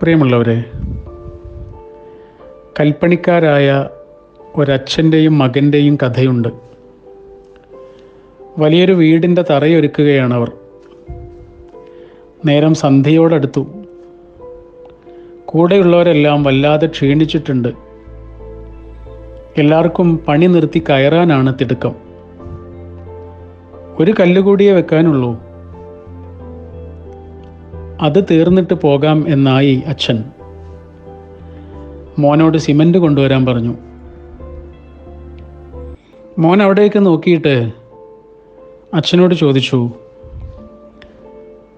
പ്രിയമുള്ളവരെ കൽപ്പണിക്കാരായ ഒരച്ഛന്റെയും മകന്റെയും കഥയുണ്ട്. വലിയൊരു വീടിന്റെ തറയൊരുക്കുകയാണ് അവർ നേരം സന്ധ്യയോടടുത്തു. കൂടെയുള്ളവരെല്ലാം വല്ലാതെ ക്ഷീണിച്ചിട്ടുണ്ട്. എല്ലാവർക്കും പണി നിർത്തി കയറാനാണ് തിടുക്കം. ഒരു കല്ലുകൂടിയേ വെക്കാനുള്ളൂ. അത് തീർന്നിട്ട് പോകാം എന്നായി അച്ഛൻ. മോനോട് സിമന്റ് കൊണ്ടുവരാൻ പറഞ്ഞു. മോൻ അവിടേക്ക് നോക്കിയിട്ട് അച്ഛനോട് ചോദിച്ചു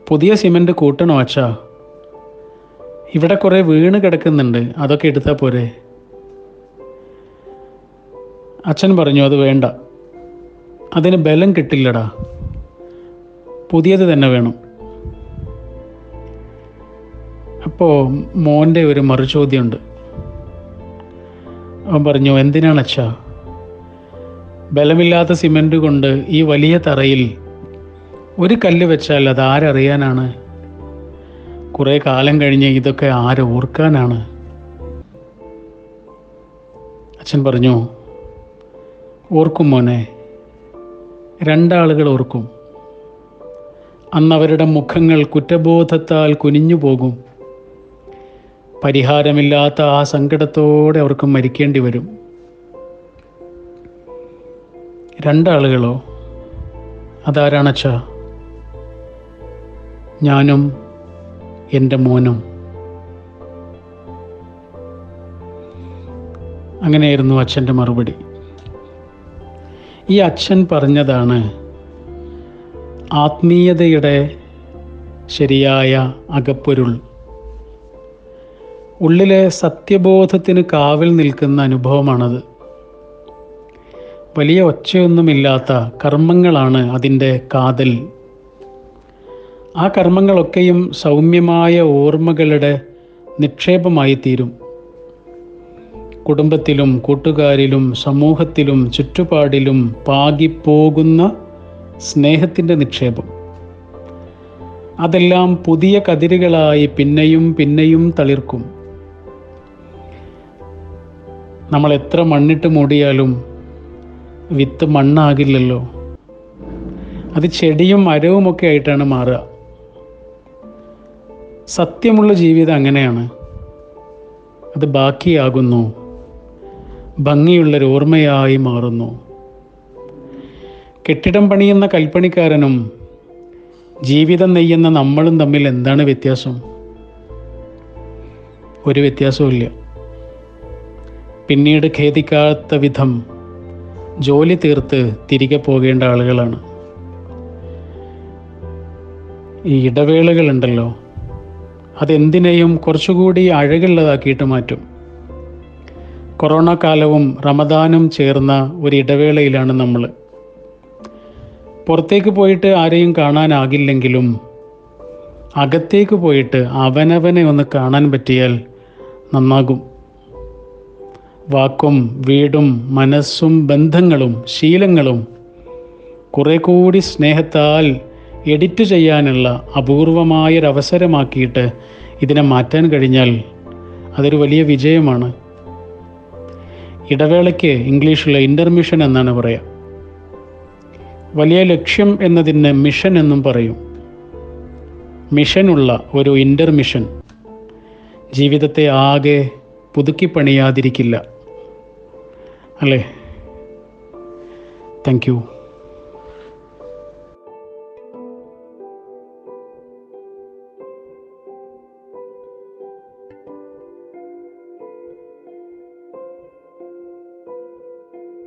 പുതിയ സിമന്റ് കൂട്ടണോ അച്ഛാ? ഇവിടെ കുറേ വീണ് കിടക്കുന്നുണ്ട് അതൊക്കെ എടുത്താൽ പോരെ? അച്ഛൻ പറഞ്ഞു അത് വേണ്ട. അതിന് ബലം കിട്ടില്ലടാ. പുതിയത് തന്നെ വേണം. അപ്പോൾ മോന്റെ ഒരു മറുചോദ്യമുണ്ട്. അവൻ പറഞ്ഞു എന്തിനാണ് അച്ഛാ? ബലമില്ലാത്ത സിമന്റ് കൊണ്ട് ഈ വലിയ തറയിൽ ഒരു കല്ല് വെച്ചാൽ അത് ആരറിയാനാണ്? കുറേ കാലം കഴിഞ്ഞ് ഇതൊക്കെ ആര് ഓർക്കാനാണ്? അച്ഛൻ പറഞ്ഞു ഓർക്കും മോനെ രണ്ടാളുകൾ ഓർക്കും. അന്നവരുടെ മുഖങ്ങൾ കുറ്റബോധത്താൽ കുനിഞ്ഞു പോകും പരിഹാരമില്ലാത്ത ആ സങ്കടത്തോടെ അവർക്ക് മരിക്കേണ്ടി വരും. രണ്ടാളുകളോ? അതാരാണച്ചാ ഞാനും എന്റെ മോനും. അങ്ങനെയായിരുന്നു അച്ഛന്റെ മറുപടി. ഈ അച്ഛൻ പറഞ്ഞതാണ് ആത്മീയതയുടെ ശരിയായ അകപ്പൊരുൾ. ഉള്ളിലെ സത്യബോധത്തിന് കാവിൽ നിൽക്കുന്ന അനുഭവമാണത്. വലിയ ഒച്ചയൊന്നുമില്ലാത്ത കർമ്മങ്ങളാണ് അതിന്റെ കാതൽ. ആ കർമ്മങ്ങളൊക്കെയും സൗമ്യമായ ഓർമ്മകളുടെ നിക്ഷേപമായി തീരും കുടുംബത്തിലും കൂട്ടുകാരിലും സമൂഹത്തിലും ചുറ്റുപാടിലും പാകിപ്പോകുന്ന സ്നേഹത്തിന്റെ നിക്ഷേപം. അതെല്ലാം പുതിയ കതിരുകളായി പിന്നെയും പിന്നെയും തളിർക്കും. നമ്മൾ എത്ര മണ്ണിട്ട് മൂടിയാലും വിത്ത് മണ്ണാകില്ലല്ലോ. അത് ചെടിയും മരവുമൊക്കെ ആയിട്ടാണ് മാറുക. സത്യമുള്ള ജീവിതം അങ്ങനെയാണ്. അത് ബാക്കിയാകുന്നു. ഭംഗിയുള്ളൊരു ഓർമ്മയായി മാറുന്നു. കെട്ടിടം പണിയുന്ന കൽപ്പണിക്കാരനും ജീവിതം നെയ്യുന്ന നമ്മളും തമ്മിൽ എന്താണ് വ്യത്യാസം? ഒരു വ്യത്യാസവും പിന്നീട് ഖേദിക്കാത്ത വിധം ജോലി തീർത്ത് തിരികെ പോകേണ്ട ആളുകളാണ്. ഈ ഇടവേളകളുണ്ടല്ലോ. അതെന്തിനേയും കുറച്ചുകൂടി അഴകുള്ളതാക്കിയിട്ട് മാറ്റും. കൊറോണ കാലവും റമദാനും ചേർന്ന ഒരു ഇടവേളയിലാണ് നമ്മൾ. പുറത്തേക്ക് പോയിട്ട് ആരെയും കാണാനാകില്ലെങ്കിലും അകത്തേക്ക് പോയിട്ട് അവനവനെ ഒന്ന് കാണാൻ പറ്റിയാൽ നന്നാകും. വാക്കും വീടും മനസ്സും ബന്ധങ്ങളും ശീലങ്ങളും കുറെ കൂടി സ്നേഹത്താൽ എഡിറ്റ് ചെയ്യാനുള്ള അപൂർവമായൊരവസരമാക്കിയിട്ട് ഇതിനെ മാറ്റാൻ കഴിഞ്ഞാൽ അതൊരു വലിയ വിജയമാണ്. ഇടവേളയ്ക്ക് ഇംഗ്ലീഷിലെ ഇന്റർമിഷൻ എന്നാണ് പറയുക വലിയ ലക്ഷ്യം എന്നതിന് മിഷൻ എന്നും പറയും. മിഷനുള്ള ഒരു ഇന്റർമിഷൻ ജീവിതത്തെ ആകെ പുതുക്കി പണിയാതിരിക്കില്ല അല്ലേ താങ്ക് യു